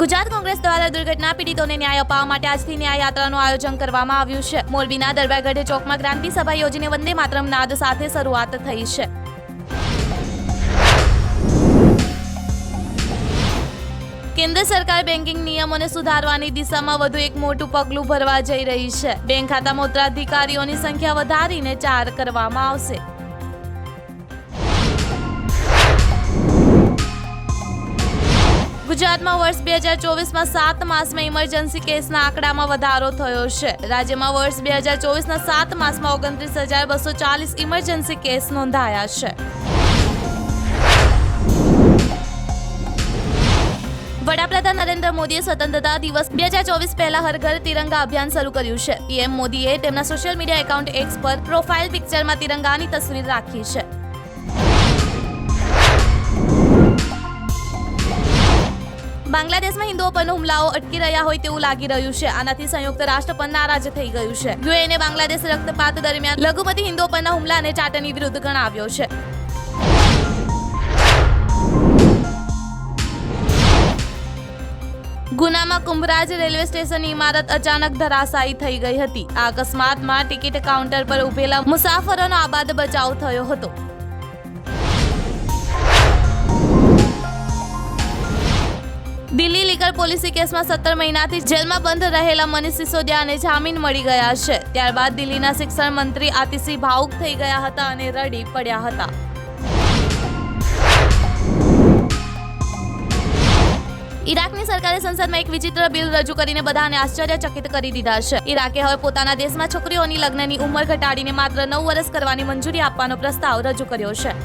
ગુજરાત કોંગ્રેસ દ્વારા દુર્ઘટના પીડિતોને ન્યાય અપાવવા માટે આજથી ન્યાય યાત્રાનું આયોજન કરવામાં આવ્યું છે. મોરબીના દરબારગઢ ચોકમાં ક્રાંતિ સભા યોજીને વંદે માતરમ નાદ સાથે શરૂઆત થઈ છે. કેન્દ્ર સરકાર બેન્કિંગ નિયમોને સુધારવાની દિશામાં વધુ એક મોટું પગલું ભરવા જઈ રહી છે. બેંક ખાતામાં ઉત્તરાધિકારીઓની સંખ્યા વધારીને ચાર કરવામાં આવશે. ગુજરાતમાં વર્ષ બે હજાર ચોવીસમાં સાત માસમાં ઇમરજન્સી કેસના આંકડામાં વધારો થયો છે. રાજ્યમાં વર્ષ બે હજાર ચોવીસના સાત માસમાં ઓગણત્રીસ હજાર બસો ચાલીસ ઇમરજન્સી કેસ નોંધાયા છે. વડાપ્રધાન નરેન્દ્ર મોદીએ સ્વતંત્રતા દિવસ બે હજાર ચોવીસ પહેલા હર ઘર તિરંગા અભિયાન શરૂ કર્યું છે. પીએમ મોદીએ તેમના સોશિયલ મીડિયા એકાઉન્ટ એક્સ પર પ્રોફાઇલ પિક્ચરમાં તિરંગાની તસવીર રાખી છે. બાંગ્લાદેશમાં હિન્દુઓ પર હુમલાઓ અટકી રહ્યા હોય તેવું લાગી રહ્યું છે. આનાથી સંયુક્ત રાષ્ટ્ર પણ નારાજ થઈ ગયું છે. યુએને બાંગ્લાદેશ રક્તપાત દરમિયાન લઘુમતી હિન્દુઓ પરના હુમલાને ચાટની વિરુદ્ધ ગણાવ્યો છે. ગુનામાં કુંભરાજ રેલવે સ્ટેશનની ઇમારત અચાનક ધરાશાયી થઈ ગઈ હતી. આ અકસ્માતમાં ટિકિટ કાઉન્ટર પર ઉભેલા મુસાફરોનો આબાદ બચાવ થયો હતો. લીગર પોલીસી કેસમાં સત્તર મહિનાથી જેલમાં બંધ રહેલા મનીષ સિસોદિયાને જામીન મળી ગયા છે. ત્યારબાદ દિલ્હીના શિક્ષણ મંત્રી આતિશી ભાવુક થઈ ગયા હતા અને રડી પડ્યા હતા. ઈરાકની સરકારે સંસદમાં એક વિચિત્ર બિલ રજૂ કરીને બધાને આશ્ચર્યચકિત કરી દીધા છે. ઈરાકે હવે પોતાના દેશમાં છોકરીઓની લગ્નની ઉંમર ઘટાડીને માત્ર નવ વર્ષ કરવાની મંજૂરી આપવાનો પ્રસ્તાવ રજૂ કર્યો છે.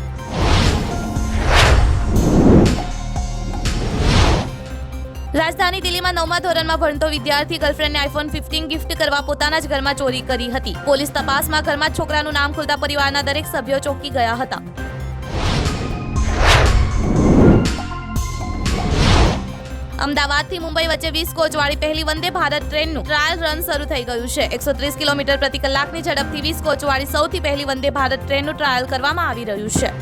રાજધાની દિલ્હીમાં નવમા ધોરણમાં ભણતો વિદ્યાર્થી ગર્લફ્રેન્ડને આઈફોન ફિફ્ટીન ગિફ્ટ કરવા પોતાના જ ઘરમાં ચોરી કરી હતી. પોલીસ તપાસમાં ઘરમાં છોકરાનું નામ ખુલતા પરિવારના દરેક સભ્યો ચોંકી ગયા હતા. અમદાવાદથી મુંબઈ વચ્ચે વીસ કોચવાળી પહેલી વંદે ભારત ટ્રેનનું ટ્રાયલ રન શરૂ થઈ ગયું છે. એકસો ત્રીસ કિલોમીટર પ્રતિ કલાકની ઝડપથી વીસ કોચવાળી સૌથી પહેલી વંદે ભારત ટ્રેનનું ટ્રાયલ કરવામાં આવી રહ્યું છે.